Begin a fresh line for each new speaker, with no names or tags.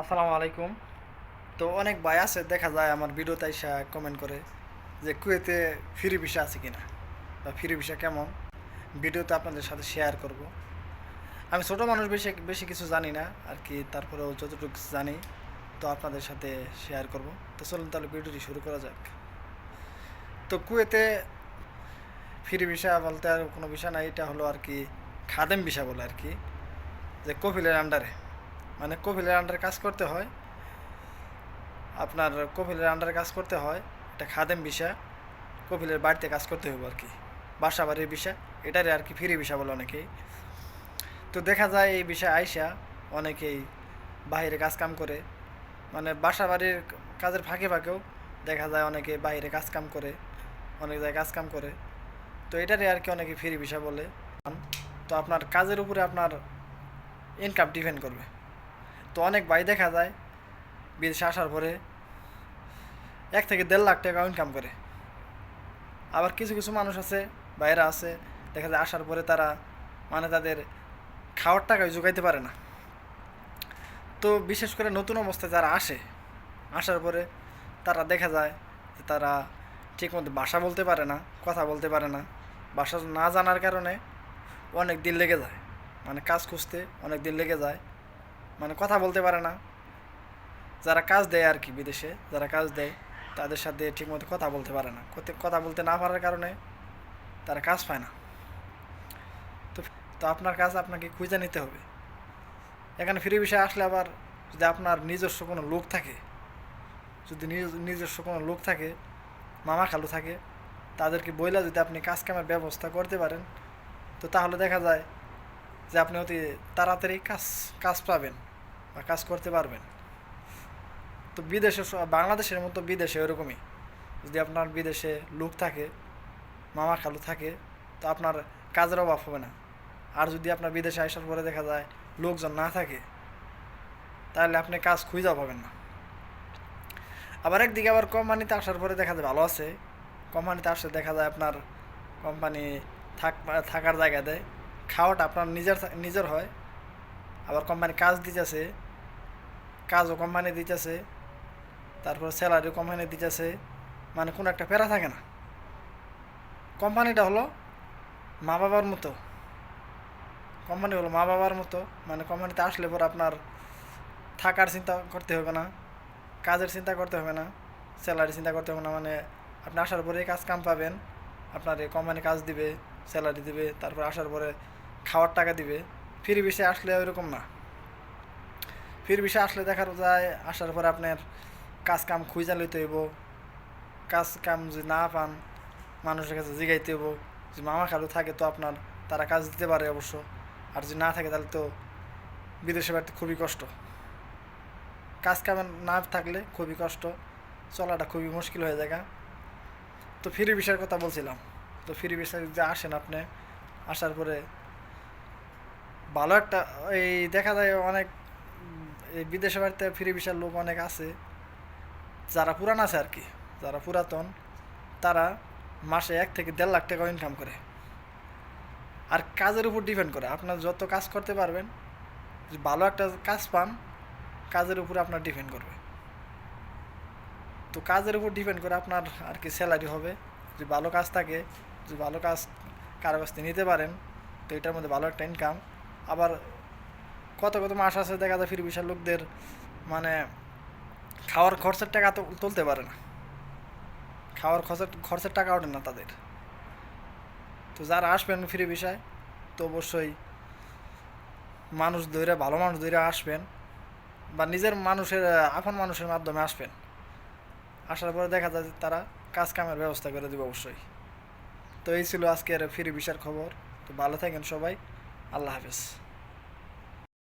আসসালামু আলাইকুম। তো অনেক ভাই আছে, দেখা যায় আমার ভিডিওতে এসে কমেন্ট করে যে কুয়েতে ফ্রি ভিসা আছে কিনা বা ফ্রি ভিসা কেমন? ভিডিওতে আপনাদের সাথে শেয়ার করব। আমি ছোটো মানুষ বেশি বেশি কিছু জানি না, আর কি তারপরেও যতটুকু জানি, তো আপনাদের সাথে শেয়ার করব। তো চলুন তাহলে ভিডিওটি শুরু করা যাক। তো কুয়েতে ফ্রি ভিসা বলতে আর কোনো বিষয় নাই, এটা হলো আর কি খাদেম ভিসা বলে আর কি, যে কপিলের আন্ডারে। মানে কপিলের আন্ডারে কাজ করতে হয়। আপনার কপিলের আন্ডারে কাজ করতে হয়, এটা খাদেম বিষা কপিলের বাড়িতে কাজ করতে হবে আর কি, বাসা বাড়ির বিষা এটারে আর কি ফ্রি বিষা বলে অনেকেই। তো দেখা যায় এই বিষয়ে আইসা অনেকেই বাইরে কাজ কাম করে মানে বাসা বাড়ির কাজের ফাঁকে ফাঁকেও দেখা যায় অনেকে বাইরে কাজ কাম করে, অনেক জায়গায় কাজ কাম করে। তো এটারে আর কি অনেকে ফ্রি বিষা বলে। তো আপনার কাজের উপরে আপনার ইনকাম ডিপেন্ড করবে। তো অনেক ভাই দেখা যায়, বিদেশে আসার পরে এক থেকে দেড় লাখ টাকা ইনকাম করে। আবার কিছু কিছু মানুষ আছে বাইরে আছে, দেখা যায় আসার পরে তারা মানে তাদের খাওয়ার টাকায় যোগাইতে পারে না। তো বিশেষ করে নতুন অবস্থায় যারা আসে, আসার পরে তারা দেখা যায় যে তারা ঠিক মতো ভাষা বলতে পারে না, কথা বলতে পারে না। ভাষা না জানার কারণে অনেক দিন লেগে যায়। মানে কাজ খুঁজতে অনেক দিন লেগে যায়। মানে কথা বলতে পারে না। যারা কাজ দেয় আর কি বিদেশে, যারা কাজ দেয়, তাদের সাথে ঠিকমতো কথা বলতে পারে না। কথা বলতে না পারার কারণে তারা কাজ পায় না। তো তো আপনার কাজ আপনাকে খুঁজে নিতে হবে। এখানে ফ্রি বিষয়ে আসলে আবার যদি আপনার নিজস্ব কোনো লোক থাকে, যদি নিজ- নিজস্ব কোনো লোক থাকে, মামা খালু থাকে, তাদেরকে বইলা যদি আপনি কাজ কামের ব্যবস্থা করতে পারেন, তো তাহলে দেখা যায় যে আপনি অতি তাড়াতাড়ি কাজ কাজ পাবেন। কাজ করতে পারবেন। তো বিদেশে বাংলাদেশের মতো বিদেশে ওরকমই। যদি আপনার বিদেশে লোক থাকে, মামা খালু থাকে, তো আপনার কাজের অভাব হবে না। আর যদি আপনার বিদেশে আসার পরে দেখা যায় লোকজন না থাকে, তাহলে আপনি কাজ খুঁজেও পাবেন না। আবার একদিকে আবার কোম্পানিতে আসার পরে দেখা যায় ভালো আছে। কোম্পানিতে আসলে দেখা যায় আপনার কোম্পানি থাক থাকার জায়গা দেয়। খাওয়াটা আপনার নিজের নিজের হয়। আবার কোম্পানি কাজ দিতেছে, কাজও কোম্পানি দিতেছে, তারপর স্যালারিও কোম্পানি দিতেছে মানে কোনো একটা প্যারা থাকে না। কোম্পানিটা হলো মা বাবার মতো। কোম্পানি হলো মা বাবার মতো মানে কোম্পানিতে আসলে পর আপনার থাকার চিন্তা করতে হবে না, কাজের চিন্তা করতে হবে না স্যালারি চিন্তা করতে হবে না মানে আপনি আসার পরে কাজ কাম পাবেন, আপনার এই কোম্পানি কাজ দিবে স্যালারি দিবে, তারপর আসার পরে খাওয়ার টাকা দিবে। ফ্রি বিষয়ে আসলে ওইরকম না। ফ্রি বিষয়ে আসলে দেখা যায়, আসার পরে আপনার কাজ কাম খুঁজা লইতে হইব। কাজ কাম যদি না পান, মানুষের কাছে জিগাইতে হইব। যদি মামা খালু থাকে তো আপনার তারা কাজ দিতে পারে অবশ্য। আর যদি না থাকে তাহলে তো বিদেশে বাড়িতে খুবই কষ্ট। কাজ কামে না থাকলে খুবই কষ্ট। চলাটা খুবই মুশকিল হয়ে যায় তো ফ্রি বিষয়ের কথা বলছিলাম। তো ফ্রি বিষয়ে যদি আসেন আপনি, আসার পরে ভালো একটা, এই দেখা যায় অনেক বিদেশে বাড়িতে ফ্রি বিষয়ের লোক অনেক আছে, যারা পুরান আছে আর কি, যারা পুরাতন, তারা মাসে এক থেকে দেড় লাখ টাকা ইনকাম করে। আর কাজের উপর ডিপেন্ড করে, আপনার যত কাজ করতে পারবেন ভালো একটা কাজ পান, কাজের উপর আপনার ডিপেন্ড করবে। তো কাজের উপর ডিপেন্ড করে আপনার আর কি স্যালারি হবে যে ভালো কাজ থাকে যে ভালো কাজ কারও কাছ থেকে নিতে পারেন, তো এটার মধ্যে ভালো একটা ইনকাম আবার কত কত মাস আছে দেখা যায় ফির বিশাল লোকদের মানে খাওয়ার খরচের টাকা তো তুলতে পারে না। খাওয়ার খরচের খরচের টাকা ওঠে না তাদের। তো যারা আসবেন ফ্রি বিষয় তো অবশ্যই মানুষ ধরে ভালো মানুষ ধরে আসবেন বা নিজের মানুষের, আপন মানুষের মাধ্যমে আসবেন। আসার পরে দেখা যায় তারা কাজ কামের ব্যবস্থা করে দেবে অবশ্যই। তো এই ছিল আজকের ফ্রি বিষয়ের খবর। তো ভালো থাকেন সবাই। Alávias.